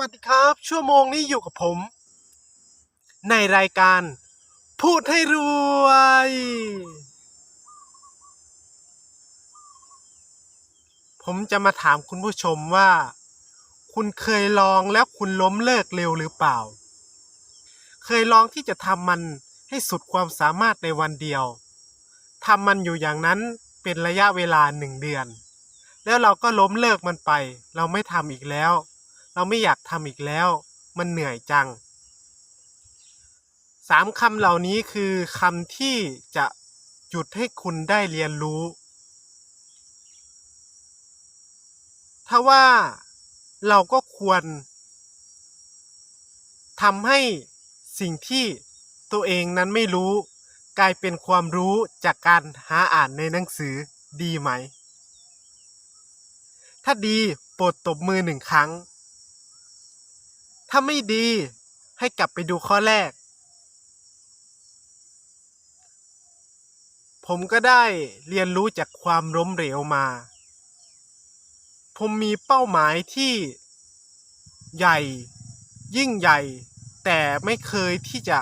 วัสดีครับ ชั่วโมงนี้อยู่กับผม ในรายการ พูดให้รวย ผมจะมาถามคุณผู้ชมว่า คุณเคยลองแล้วคุณล้มเลิกเร็วหรือเปล่า เคยลองที่จะทำมันให้สุดความสามารถในวันเดียวทำมันอยู่อย่างนั้นเป็นระยะเวลาหนึ่งเดือน แล้วเราก็ล้มเลิกมันไป เราไม่ทำอีกแล้ว เราไม่อยากทำอีกแล้ว มันเหนื่อยจังสามคำเหล่านี้คือคำที่จะหยุดให้คุณได้เรียนรู้ ถ้าว่าเราก็ควรทำให้สิ่งที่ตัวเองนั้นไม่รู้ กลายเป็นความรู้จากการหาอ่านในหนังสือดีไหม ถ้าดีโปรดตบมือหนึ่งครั้ง ถ้าไม่ดีให้กลับไปดูข้อแรก ผมก็ได้เรียนรู้จากความล้มเหลวมา ผมมีเป้าหมายที่ใหญ่ ยิ่งใหญ่ แต่ไม่เคยที่จะ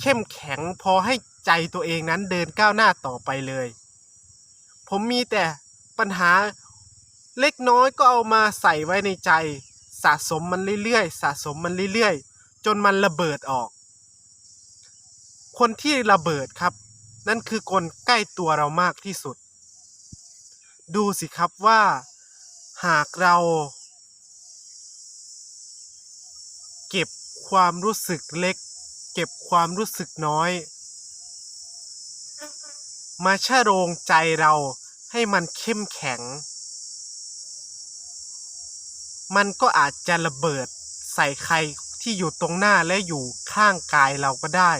เข้มแข็งพอให้ใจตัวเองนั้นเดินก้าวหน้าต่อไปเลย ผมมีแต่ปัญหาเล็กน้อยก็เอามาใส่ไว้ในใจ สะสมมันเรื่อยๆ สะสมมันเรื่อยๆ จนมันระเบิดออก คนที่ระเบิดครับ นั่นคือคนใกล้ตัวเรามากที่สุด ดูสิครับว่าหากเราเก็บความรู้สึกเล็ก เก็บความรู้สึกน้อย มาชะโรงใจเราให้มันเข้มแข็ง มันก็อาจจะระเบิดใส่ใครที่อยู่ตรงหน้าและอยู่ข้างกายเราก็ได้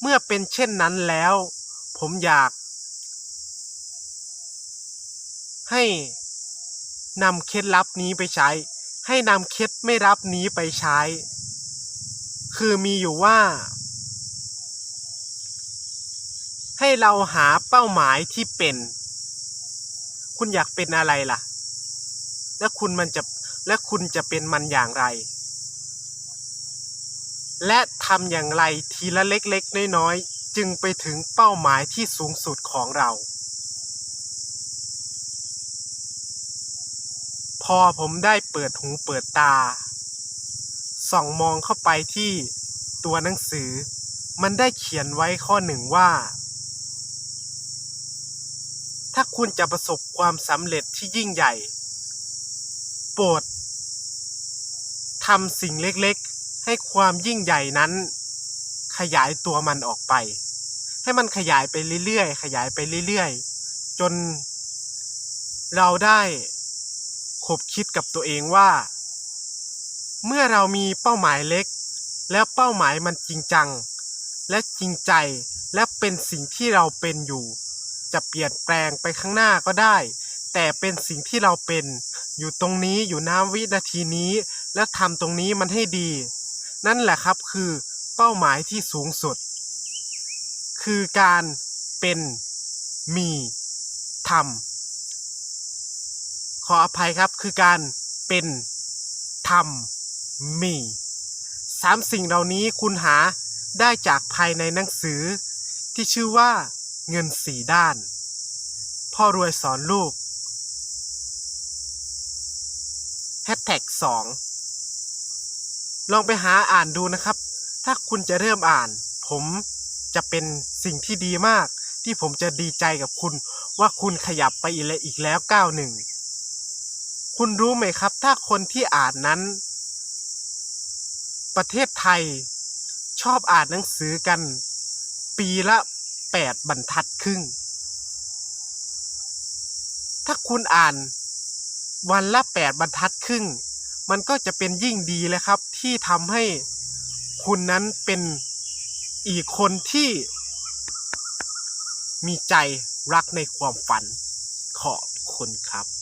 เมื่อเป็นเช่นนั้นแล้ว ผมอยาก ให้นำเคล็ดลับนี้ไปใช้ ให้นำเคล็ดไม่รับนี้ไปใช้ คือมีอยู่ว่า ให้เราหาเป้าหมายที่เป็น คุณอยากเป็นอะไรล่ะ และคุณมันจะและคุณจะเป็นมันอย่างไร และทำอย่างไรทีละเล็กๆน้อยๆจึงไปถึงเป้าหมายที่สูงสุดของเรา พอผมได้เปิดหูเปิดตา ส่องมองเข้าไปที่ตัวหนังสือ มันได้เขียนไว้ข้อหนึ่งว่าถ้าคุณจะประสบความสำเร็จที่ยิ่งใหญ่ โปรดทำสิ่งเล็กๆ ให้ความยิ่งใหญ่นั้น ขยายตัวมันออกไป ให้มันขยายไปเรื่อยๆ ขยายไปเรื่อยๆ จนเราได้คบคิดกับตัวเองว่า เมื่อเรามีเป้าหมายเล็ก แล้วเป้าหมายมันจริงจัง และจริงใจและเป็นสิ่งที่เราเป็นอยู่ จะเปลี่ยนแปลงไปข้างหน้าก็ได้ แต่เป็นสิ่งที่เราเป็น อยู่ตรงนี้อยู่น้ำวินาทีนี้ แล้วทำตรงนี้มันให้ดี นั่นแหละครับคือเป้าหมายที่สูงสุด คือการเป็นมีทำขออภัยครับคือการเป็นทำมีสามสิ่งเหล่านี้คุณหาได้จากภายในหนังสือ ที่ชื่อว่าเงินสีด้าน พ่อรวยสอนลูกแฮชแท็กสองลองไปหาอ่านดูนะครับ ถ้าคุณจะเริ่มอ่าน ผมจะเป็นสิ่งที่ดีมาก ที่ผมจะดีใจกับคุณ ว่าคุณขยับไปอีกแล้วอีกแล้วก้าวหนึ่งคุณรู้ไหมครับ ถ้าคนที่อ่านนั้น ประเทศไทยชอบอ่านหนังสือกัน ปีละแปดบรรทัดครึ่ง ถ้าคุณอ่าน วันละแปดบรรทัดครึ่ง มันก็จะเป็นยิ่งดีเลยครับ ที่ทำให้คุณนั้นเป็นอีกคนที่มีใจรักในความฝันขอบคุณครับ